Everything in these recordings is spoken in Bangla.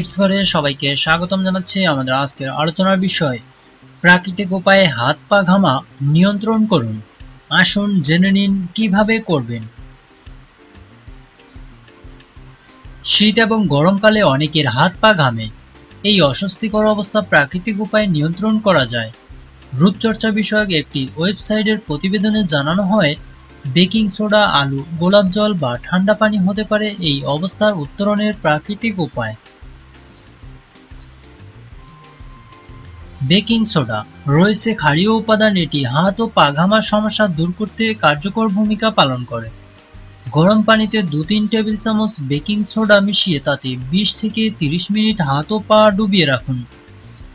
টিপস করে সবাইকে স্বাগতম জানাচ্ছি আমাদের আজকের আলোচনার বিষয়। প্রাকৃতিক উপায়ে হাত পা ঘামা নিয়ন্ত্রণ করুন। আসুন জেনে নিন কীভাবে করবেন। শীত এবং গরমকালে অনেকের হাত পা ঘামে। এই অস্বস্তিকর অবস্থা প্রাকৃতিক উপায়ে নিয়ন্ত্রণ করা যায়। রূপচর্চা বিষয়ক একটি ওয়েবসাইটের প্রতিবেদনে জানানো হয়, বেকিং সোডা, আলু, গোলাপ জল বা ঠান্ডা পানি হতে পারে এই অবস্থার উত্তরণের প্রাকৃতিক উপায়। Baking soda. রয়েছে ক্ষারীয় উপাদান এটি হাত ও পা ঘামার সমস্যা দূর করতে কার্যকর ভূমিকা পালন করে। গরম পানিতে দু তিন টেবিল চামচ বেকিং সোডা মিশিয়ে তাতে বিশ থেকে তিরিশ মিনিট হাত ও পা ডুবিয়ে রাখুন।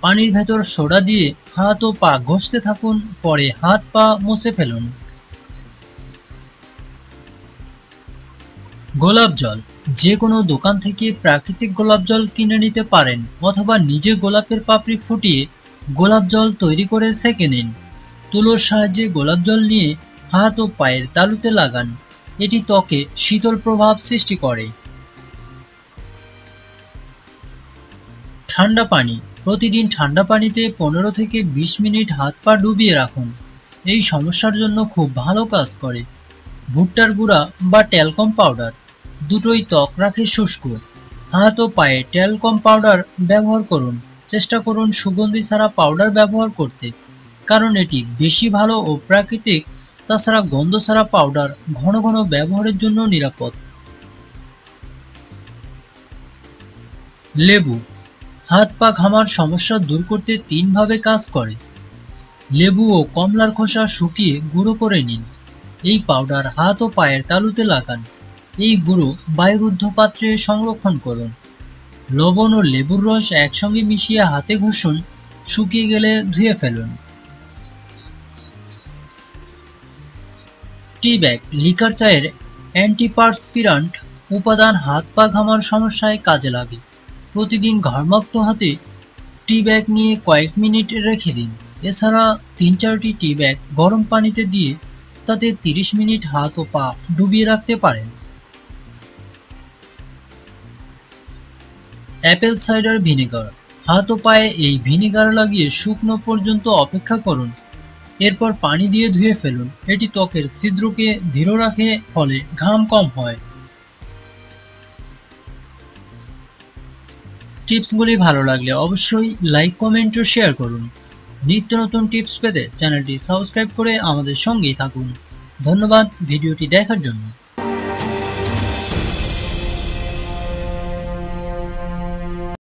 পানির ভেতর সোডা দিয়ে হাত ও পা ঘষতে থাকুন, পরে হাত পা মুছে ফেলুন। গোলাপ জল। যে কোনো দোকান থেকে প্রাকৃতিক গোলাপ জল কিনে নিতে পারেন, অথবা নিজে গোলাপের পাপড়ি ফুটিয়ে গোলাপ জল তৈরি করে সেঁকে নিন। তুলোর সাহায্যে গোলাপ জল নিয়ে হাত ও পায়ের তালুতে লাগান। এটি ত্বকে শীতল প্রভাব সৃষ্টি করে। ঠান্ডা পানি। প্রতিদিন ঠান্ডা পানিতে পনেরো থেকে বিশ মিনিট হাত পা ডুবিয়ে রাখুন। এই সমস্যার জন্য খুব ভালো কাজ করে। ভুট্টার গুঁড়া বা ট্যালকম পাউডার। দুটোই ত্বক রাখে শুষ্ক। হাত ও পায়ে ট্যালকম পাউডার ব্যবহার করুন। চেষ্টা করুন সুগন্ধি ছাড়া পাউডার ব্যবহার করতে, কারণ এটি বেশি ভালো ও প্রাকৃতিক, তাছাড়া গন্ধ ছাড়া পাউডার ঘন ঘন ব্যবহারের জন্য নিরাপদ। লেবু, হাত পা ঘামার সমস্যা দূর করতে তিনভাবে কাজ করে। লেবু ও কমলার খোসা শুকিয়ে গুঁড়ো করে নিন। এই পাউডার হাত ও পায়ের তালুতে লাগান। এই গুঁড়ো বায়ুরুদ্ধ পাত্রে সংরক্ষণ করুন। লবণ ও লেবুর রস একসঙ্গে মিশিয়ে হাতে ঘষুন, শুকিয়ে গেলে ধুয়ে ফেলুন। টি ব্যাগ, লিকার চায়ের অ্যান্টিপারস্পিরান্ট উপাদান হাত পা ঘামার সমস্যায় কাজে লাগে। প্রতিদিন ঘরমাক্ত হাতে টি ব্যাগ নিয়ে কয়েক মিনিট রেখে দিন। এছাড়া তিন চারটি টি ব্যাগ গরম পানিতে দিয়ে তাতে তিরিশ মিনিট হাত ও পা ডুবিয়ে রাখতে পারেন। Apple cider vinegar. হাত ও পায়ে এই ভিনেগার লাগিয়ে শুকনো পর্যন্ত অপেক্ষা করুন। এরপর পানি দিয়ে ধুয়ে ফেলুন। এটি ত্বকের ছিদ্রকে দৃঢ় রাখে, ফলে ঘাম কম হয়। টিপসগুলি ভালো লাগলে অবশ্যই লাইক, কমেন্ট ও শেয়ার করুন। নিত্য নতুন টিপস পেতে চ্যানেলটি সাবস্ক্রাইব করে আমাদের সঙ্গেই থাকুন। ধন্যবাদ ভিডিওটি দেখার জন্য।